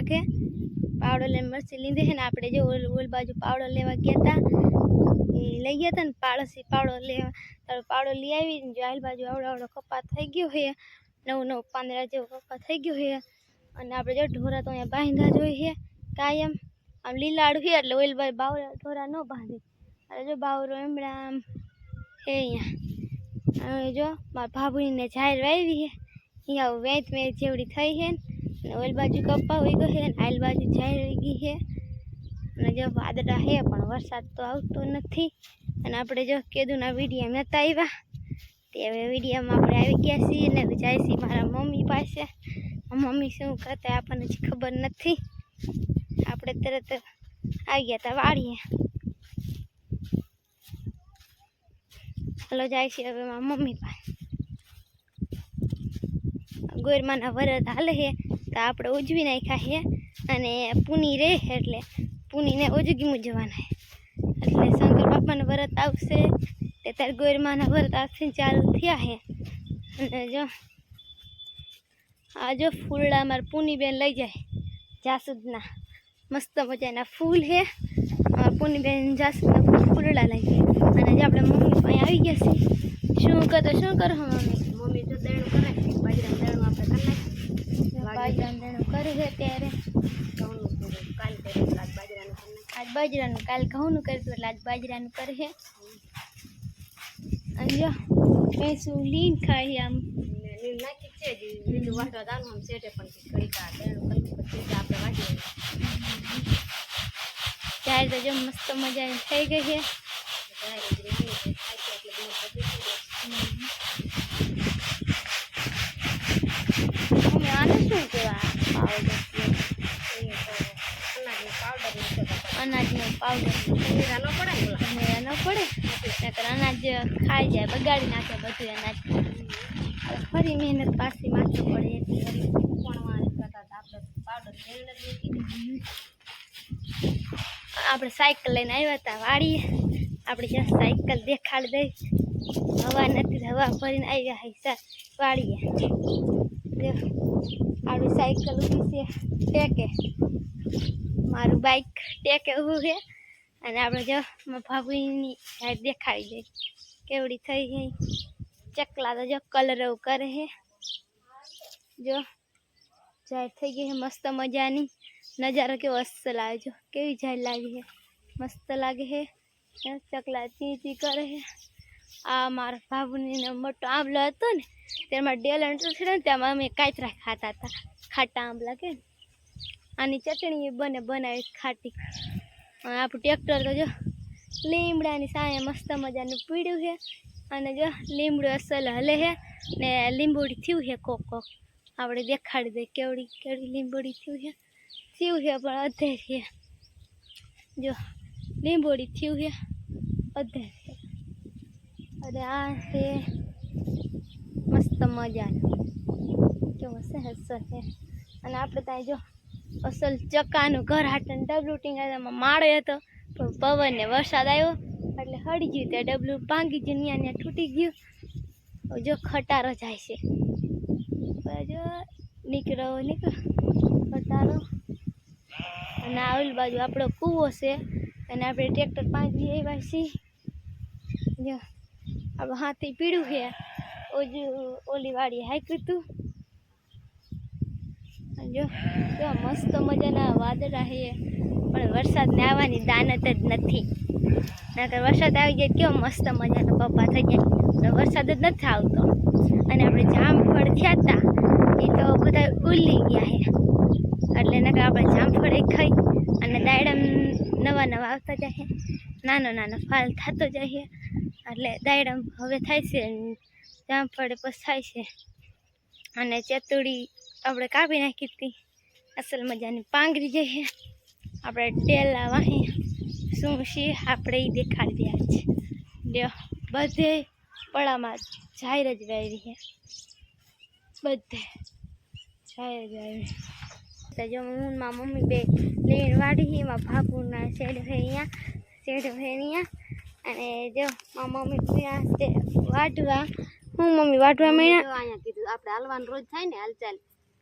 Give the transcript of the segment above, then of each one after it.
આગે પાવડો લઈને મરસી લીધી છે ને આપણે જો ઓલ ઓલ બાજુ પાવડો લેવા ગયા હતા લઈ ગયા હતા ને પાડોશી પાવડો લેવા. તારો પાવડો લઈ આવી ને જો આલ બાજુ આવડો આવડો કપા થઈ ગયો છે. નવું નવું પાંદડા જેવો કપા થઈ ગયો છે. અને આપણે જો ઢોરા તો અહીંયા બાંધ્યા જોઈએ છે કાયમ. આમ લીલાડું છે એટલે ઓલ બાજુ બાવરા ઢોરા ન બાંધે. અરે જો બાવરો એમડા આમ હે અહીંયા. જો મારા ભાભીને જાહેર વાવી છે. અહીંયા વેચ વેચ જેવડી થઈ છે ને. ઓલ બાજુ કપ્પા હોઈ ગયો છે ને આલ બાજુ જાહેર હોઈ ગઈ છે. અને જો વાદળા છે પણ વરસાદ તો આવતો નથી. અને આપણે જો કેદુના વીડિયો નહોતા આવ્યા તે હવે વિડીયોમાં આપણે આવી ગયા છીએ ને હવે જાય છીએ મારા મમ્મી પાસે. મમ્મી શું કરતા આપણને હજી ખબર નથી. આપણે તરત આવી ગયા હતા વાડીએ. હલો જાય છે હવે મારા મમ્મી પાસે. ગોરમાના વરદ હાલે છે. તો આપણે ઉજવી નાખ્યા છે અને પૂની રહે એટલે પૂનીને ઉજગી ઉજવાના એટલે શંકર બાપાનું વ્રત આવશે, તે ત્યારે ગોરમાના વ્રત આવશે ચાલુ થયા છે. અને જો, આ જો ફૂલડા અમારા પૂનીબેન લઈ જાય જાસૂદના મસ્ત મજાના ફૂલ છે. પૂનીબેન જાસૂદના ફૂલડા લઈ જાય. અને જે આપણે મમ્મી પાસે આવી ગયા છીએ શું કરતો, શું કરો મમ્મી મમ્મી જો દેણું કરે બાજરાનું દેણું આપણે કરી નાખીએ બાજરાનું દેણું કરે છે ત્યારે ઘઉંનું પૂરું કાલ કર્યું એટલે આજ બાજરાનું કરી નાખીએ આજ બાજરાનું કાલ ઘઉંનું કરતું એટલે આજ બાજરાનું કરે છે. અને જો, ભેંસું લીન ખાય આમ ને લીલ નાખી જ છે જ લીલું વાટવા દાનું આમ. શેઠે પણ ઘડીક આ દેણું કરી પછી આપણે વાટીએ ત્યારે તો જો મસ્ત મજાની થઈ ગઈ છે જાય એટલે લીલું જે થાય છે એટલે બધું પછી થઈ જાય. અમે આને શું કહેવાય પાવડર એ તો અનાજનો પાવડર. પાવડર પડે ને ન પડે? નકર અનાજ ખાઈ જાય બગાડી નાખે બધું અનાજ. ફરી મહેનત પાછી માથે પડે એટલી ફરી કરતા આપણે પાવડર આપણે સાયકલ લઈને આવ્યા હતા વાળીએ આપણે જ્યાં સાયકલ દેખાડ દઈ. હવા નથી હવા ભરીને આવ્યા હૈસા વાડીએ. જો આપણી સાયકલ ઊભી છે ટેકે. મારું બાઇક ટેકે ઊભું છે. અને આપણે જો મારા ભાભીની સાઈડ દેખાડી દઈ કેવડી થઈ ગઈ ચકલા તો જો કલર એવું કરે છે. જો જાહેર થઈ ગઈ છે મસ્ત મજાની. નજારો કેવો અસલ લાગે જો કેવી જાહેર લાગે છે. મસ્ત લાગે છે. હે, ચકલા ચી ચી કરે છે. આ મારા ભાભુની મોટો આંબલો હતો ને તેમાં ડેલ એન્ટર છે ને તેમાં અમે કાચરા ખાતા હતા. ખાટા આંબલા કે ને. આની ચટણી બને બનાવી ખાટી. અને આપણું ટ્રેક્ટર તો જો લીમડાની સાયા મસ્ત મજાનું પીડ્યું છે. અને જો લીમડું અસલ હલે છે ને લીંબોડી થયું છે કોક. કોક આપણે દેખાડી દઈએ કેવડી કેવડી લીંબોડી થયું છે. થયું છે પણ અધે છે. જો લીંબોડી થયું છે અધે છે. અને આ છે મસ્ત મજાનું. કેવું છે અસલ છે. અને આપણે ત્યાં જો અસલ ચક્કાનું ઘર હાટન ડબલું ટીંગામાં માળો હતો, પણ પવન ને વરસાદ આવ્યો, એટલે હળી ગયું ત્યાં ડબલું ભાંગી ગયું ત્યાં ત્યાં તૂટી ગયું. જો ખટારો જાય છે. જો નીકળો નીકળો. ખટારો. અને આવેલ બાજુ આપણો કૂવો છે, અને આપણે ટ્રેક્ટર પાંચ આવ્યા છીએ. જો, આપણે હાથી પીળું છે. ઓજુ ઓલી વાડી હાંક્યું હતું જો કેવા મસ્ત મજાના વાદળા છે. પણ વરસાદને આવવાની દાનત જ નથી. નકર વરસાદ આવી જાય કેવો મસ્ત મજાનો પપ્પા થઈ જાય. વરસાદ જ નથી આવતો. અને આપણે જામફળ થયા હતા એ તો બધા ઉલી ગયા છે. એટલે નકર આપણે જામફળ એ ખાઈ અને દાયડમ નવા નવા આવતા જાય નાનો નાનો ફાલ થતો જાય એટલે દાયડમ હવે થાય છે જામફળ પછી થાય છે. અને ચતુડી આપણે કાપી નાખી હતી? અસલ મજાની પાંગરી જઈએ આપણે ટેલા વાહી શું છે આપણે એ દેખાડી રહ્યા છે. લ્યો બધે પડામાં જાહેર જ વાવી છે. બધે જાહેર જ વાવી તો જો હું ને મારી મમ્મી બે લઈને વાડી એમાં ભાભુના શેડ છે અહીંયા શેડ છે અહીંયા. અને જો મારી મમ્મી ત્યાં તે વાટવા હું મમ્મી વાટવા મળ્યા જો અહીંયા કીધું આપણે હાલવાનું રોજ થાય ને હાલચાલ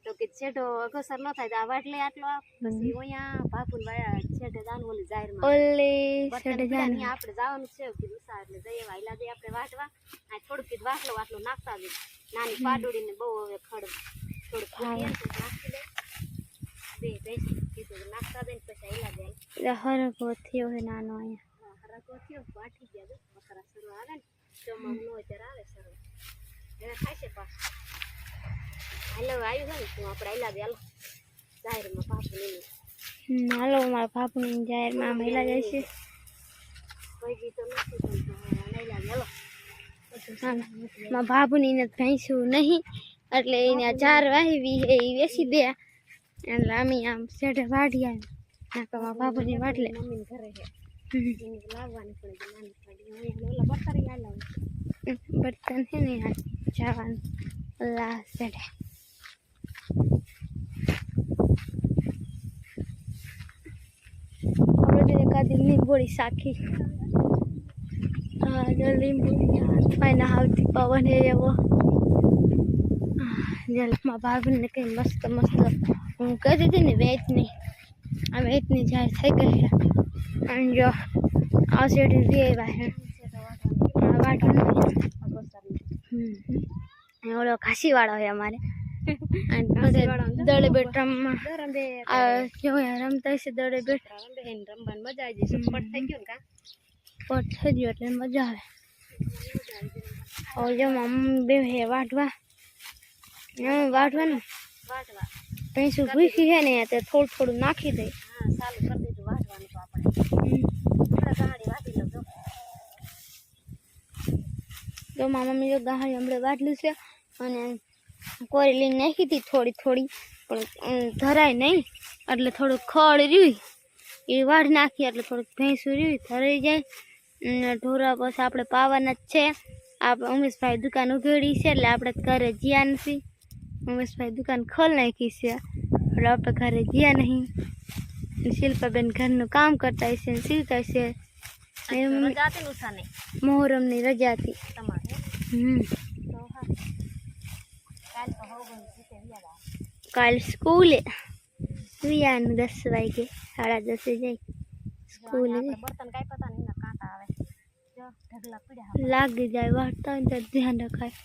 તો કે છેટો અગસર ન થાય તો આ વાટલે આટલો આપ. પછી અહીંયા બાપુને વાયા છેટે દાન ઓલી જાહેરમાં. ઓલી છેડે જાન આપણે જવાનું છે. કે ઉસા એટલે જઈએ વાયલા દે આપણે વાટવા. આ થોડુંક કીધું વાટલો વાટલો નાખતા દે નાની પાડોડીને બહુ હવે ખડ મૂકીએ નાખી દે બે બે કીધું નાખતા દે પછી આયલા દે એટલે હરકો થયો હે નાનો અહીંયા. હરકો થયો વાટી ગયા બકરા સરો આવે ને ચોમાસું નો આવે સરો. એને છે પાછું. હાલો આવ્યું છે ને તું આપણે આયલા દે હાલો જાહેરમાં પાપું લઈને હમ, હાલો મારા બાપુની જાહેરમાં મહિલા જાય છે કોઈ બી તો નથી પણ તો આયલા દે હાલો હાલો મારા બાપુની ને ભેંસું નહીં એટલે એને આ ચાર વાવી હે એ વેચી દે એટલે અમે આમ શેઠે વાઢ્યા નાખા મારા બાપુની વાટલે મમ્મીને ઘરે છે હમ. એને લાવવાની પડે છે નાની પાડી અહીંયા ઓલા બકરી હાલાવું બર્તન છે ને આ જવાનું ઓલા શેઠે આપણે એકાદી લીંબોળી સાખી લીંબોળી આવતી પવન હે એવો જલમાં ભાભીને કંઈ મસ્ત મસ્ત હું કહી દીધી ને વેચની આ વેચની જાય થઈ ગઈ છે. અને જો આ શેઠે લઈ આવ્યા છે. ઓલો ઘાસીવાળો હોય અમારે. અને બધે દળે બેઠામાં રંબે આ જો અહીંયા રમતા હશે દળે બેઠ રંબે હેન રમવાની મજા આવી જશે પટ થઈ ગયું ને કા પટ થઈ ગયો એટલે મજા આવે હવે જો મમ્મી બે હે વાટવા એમ વાટવાનું વાટવા ભેંસું ભૂખી છે ને તે થોડું થોડું નાખી દે હા ચાલુ કરી દીધું વાટવાનું તો આપણે હમણાં ગાડી વાટી લો જો તો મારા મમ્મી જો ગાહડી હમણાં વાટલું છે અને કોરી લઈને નાખી હતી થોડી થોડી પણ ધરાય નહીં. એટલે થોડુંક ખડ રહ્યું. એ વાઢ નાખી એટલે થોડુંક ભેંસું રહ્યું ધરાઈ જાય. અને ઢોરા બસ આપણે પાવાના જ છે. આપણે ઉમેશભાઈ દુકાન ઉઘેડી છે એટલે આપણે ઘરે જ્યાં નથી. ઉમેશભાઈ દુકાન ખોલ નાખી છે એટલે આપણે ઘરે જ્યાં નહીં. શિલ્પાબેન ઘરનું કામ કરતા હશે ને શીખતા છે હતી નહીં. મોહરમની રજા હતી. તમારે. હમ. તો હા. કાલ સ્કૂલે વિયાનું દસ વાગે સાડા દસે જાય. સ્કૂલે લાગી જાય વાળતા હોય તો ધ્યાન રખાય.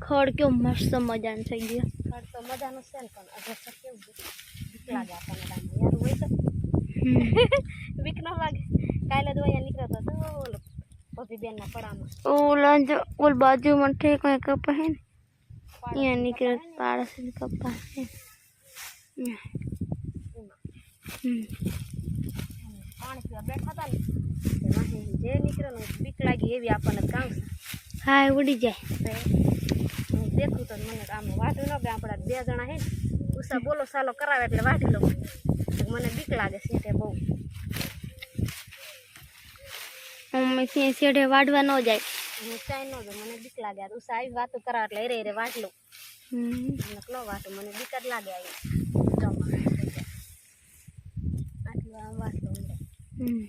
ખડ કેવો મસ્ત મજાનું થઈ ગયો. ખડ તો મજાનું છે ને પણ અગર કેવું લાગે આપણને યાર હોય તો હમ. બીક ન લાગે કાલે તો અહીંયા નીકળતો હતો ઓલો પપી બેનના પડામાં ઓલા જો ઓલ બાજુમાં ઠેક કઈ કપા હે ને? અહીંયા નીકળે પાડસ કપા છે હમ. હમ. પાણી પીવા બેઠા હતા ને. તે વાહે જે નીકળે ને બીક લાગી એવી આપણને કામ. હા એ ઉડી જાય. છે હું દેખું તો મને આમ વાટું ન બે આપણા બે જણા હે ને. ઉષા બોલો સાલો કરાવે એટલે વાટી લઉં તો મને બીક લાગે છે તે બહુ. મમ્મી ત્યાં શેઢે વાડવા ન જાય. હું ચાઈ ન દઉં મને બીક લાગે. આ ઉષા આવી વાતો કરાવે એટલે એરે એરે વાટ લઉં. હમ. મને ન વાટું મને બીક જ લાગે આવી જમવા આટલું આમ વાટ લઉં અંદર. હમ.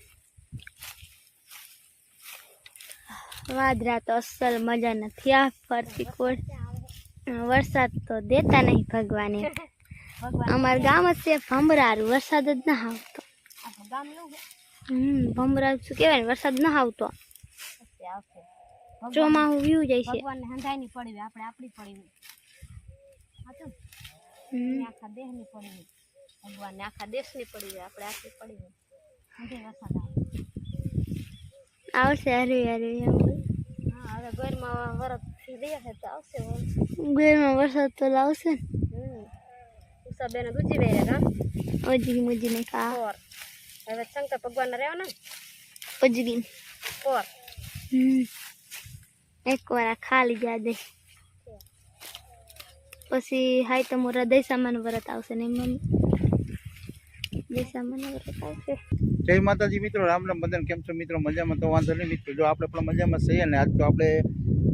વાદરા તો અસલ મજા નથી. આ ફરતી કોઈ વરસાદ તો દેતા નહીં ભગવાને. ભગવાન અમાર ગામ જ છે ભમરારું. વરસાદ જ ના આવતો. આપણું ગામનું છે. હમ ભમરારું શું કહેવાય ને વરસાદ ના આવતો. ચોમાહું વ્યુ જાય છે. ભગવાનને હંધાઈની પડી આપણે આપણી પડી ને? હમ. આખા દેહની પડી હોય ભગવાનને આખા દેશની પડી હોય આપણે આખી પડી હંધે વરસાદ આવે. આવશે હરે હરે હા હવે ગરમા વરસ છે તો આવશે ગોરમાં વરસાદ તો લાવશે ને. ઉષા બેન દૂજી વેરે ગામ ઓજગી મુજીને ખા. કોર. હવે શંકર ભગવાન રહેવાના ને? ઓજગી કોર. એક વાર આ ખાલી જા દે. પછી હાય તો મોરા દૈસામાનું વ્રત આવશે ને મમ્મી. દૈસામાનું વ્રત આવશે. જય માતાજી મિત્રો રામ રામ બધાને કેમ છો મિત્રો? મજામાં તો વાંધો નહીં મિત્રો. જો આપણે પણ મજામાં છીએ ને આજ તો આપણે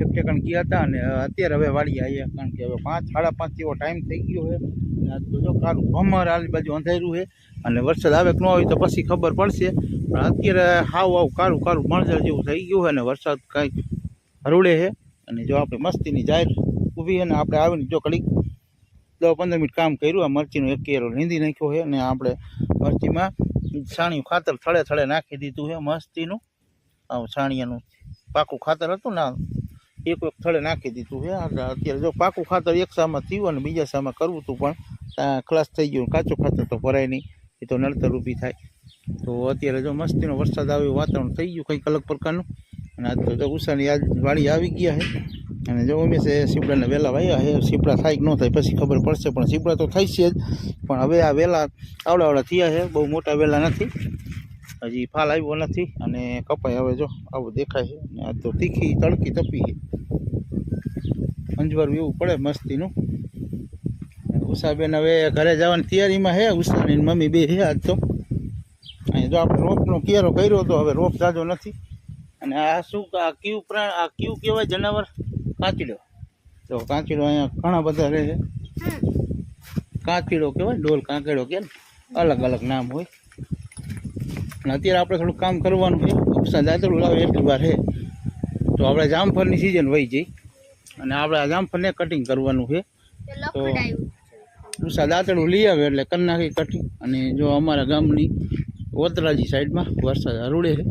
ઠેકાણ ગયા હતા અને અત્યારે હવે વાળી આવ્યા કારણ કે હવે પાંચ, સાડા પાંચ જેવો ટાઈમ થઈ ગયો છે. અને આજ તો જો કારું ભમર આલી બાજુ અંધાર્યું છે અને વરસાદ આવે કે ન હોય તો પછી ખબર પડશે. પણ અત્યારે હાવ આવ કારું કારું મણઝર જેવું થઈ ગયું છે અને વરસાદ કાંઈક હરુડે છે. અને જો આપણે મસ્તીની જાહેર ઊભી છે ને આપણે આવીને જો કડીક દસ પંદર મિનિટ કામ કર્યું, આ મરચીનો એક કેરો લીંધી નાખ્યો છે અને આપણે મરચીમાં છાણિયું ખાતર થળે થળે નાખી દીધું છે મસ્તીનું. આવું છાણિયાનું પાકું ખાતર હતું ને એક એક થળે નાખી દીધું છે. અત્યારે જો પાકું ખાતર એક સામાં થયું અને બીજા સામાં કરવું હતું પણ ખલાસ થઈ ગયું. કાચું ખાતર તો ભરાય નહીં. એ તો નડતર ઊભી થાય. તો અત્યારે જો મસ્તીનો વરસાદ આવ્યો વાતાવરણ થઈ ગયું કંઈક અલગ પ્રકારનું. અને આજ તો ઉષાની આજ વાડી આવી ગયા છે. અને જો અમે છે સીપડાને વહેલા વાયા છે. સીપડા થાય કે ન થાય પછી ખબર પડશે. પણ સીપડા તો થાય છે જ. પણ હવે આ વહેલા આવડા આવડા થયા છે. બહુ મોટા વહેલા નથી. હજી ફાલ આવ્યો નથી. અને કપાઈ હવે જો આવું દેખાય છે. આ તો તીખી તડકી તપી છે. અંજવારું એવું પડે મસ્તીનું. ઉષાબેન હવે ઘરે જવાની તૈયારીમાં છે ઉષાની મમ્મી બે હે આજ તો. અહીં જો આપણે રોપનો કેરો કર્યો તો હવે રોપ જાજો નથી. અને આ શું આ કયું પ્રાણ, આ કયું કહેવાય જનાવર? કાચીડો. તો કાચીડો અહીંયા ઘણા બધા રહે છે. કાચીડો કહેવાય ડોલ કાંકડો કે અલગ અલગ નામ હોય. અને અત્યારે આપણે થોડું કામ કરવાનું છે. ઉપસા દાદરું લાવે એટલી વાર છે તો આપણે જામફળની સિઝન વહી જઈ અને આપણે આ જામફળને કટિંગ કરવાનું છે. તો ઉષા દાંતડું લઈ આવે એટલે કરી નાખી કટિંગ અને જો અમારા ગામની ઓતરાજી સાઈડમાં વરસાદ હરુડે છે.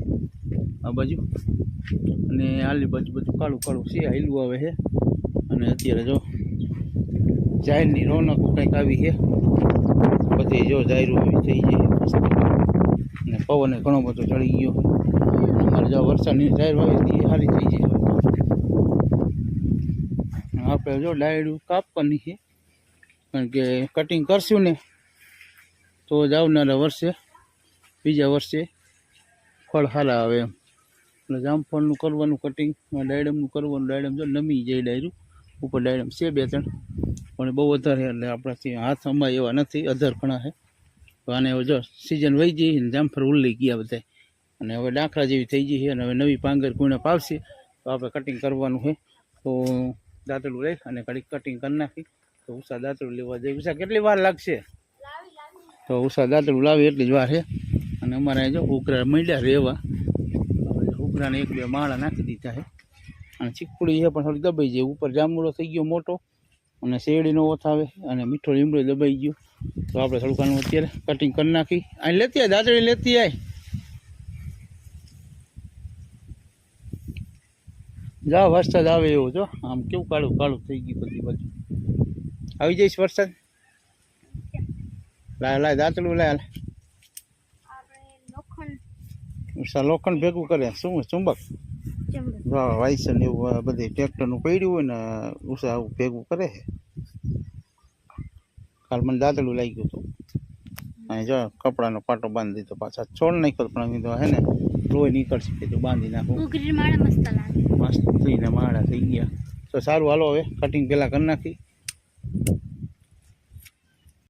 આ બાજુ. અને આલી બાજુ બધું કાળું કાળું છે હાઈલું આવે છે. અને અત્યારે જો જાહેરની રોનક કંઈક આવી છે. બધી જો જાહેરું આવી થઈ જાય અને પવને ઘણો બધો ચડી ગયો. અમારે જો વરસાદની જાહેર એ સારી થઈ જાય હવે આપણે જો ડાયડું કાપવાની છે. કારણ કે કટિંગ કરશું ને, તો જ આવનારા વર્ષે, બીજા વર્ષે ફળ સારા આવે એમ. એટલે જામફળનું કરવાનું કટિંગ ડાયડમનું કરવાનું, ડાયડમ જો નમી જાય ડાયરું, ઉપર ડાયડમ છે બે ત્રણ, પણ બહુ વધારે એટલે આપણાથી હાથ અમાય એવા નથી, અધર ઘણા છે. આને હવે જો સિઝન વહી જઈ ને જામફળ ઉલ્લી ગયા બધા અને હવે ડાંખરા જેવી થઈ ગઈ છે, અને હવે નવી પાંગર કોઈને પાવશે તો આપણે કટિંગ કરવાનું છે. તો દાંતડું લઈ અને ઘડીક કટિંગ કરી નાખી. તો ઉષા દાંતડું લેવા જઈ ઉષા, કેટલી વાર લાગશે? તો ઉષા દાંતડું લાવી એટલી જ વાર છે. અને અમારે જો ઉકરા મળ્યા રહેવા. હવે ઉકરાને એક બે માળા નાખી દીધા છે. અને ચીકપુડી છે પણ થોડી દબાઈ જાય. ઉપર જાંબુડો થઈ ગયો મોટો અને શેરડીનો ઓથ આવે અને મીઠો લીમડો દબાઈ ગયો. તો આપણે થોડુંક અત્યારે કટિંગ કરી નાખી. અહીં લેતી આય દાંતડી લેતી આય. જા વરસાદ આવે એવો જો આમ કેવું કાળું કાળું થઈ ગયું બધી બાજુ. આવી જઈશ વરસાદ? લાય લાય દાંતડું લાય લાય લોખંડ ભેગું કરે. શું ચુંબક? વાહ વાયસન એવું બધે ટ્રેક્ટરનું પડ્યું હોય ને ઉષા આવું ભેગું કરે છે કાલ મને દાંતડું લાગી ગયું હતું. અહીં જો કપડાનો પાટો બાંધી દીધો પાછા. છોડ નાખ્યો પણ હે ને લોહી નીકળશે કીધું બાંધી નાખું. મસ્ત લાગે. મસ્ત થઈને માળા થઈ ગયા. તો સારું હાલો હવે કટિંગ પહેલાં કરી નાખી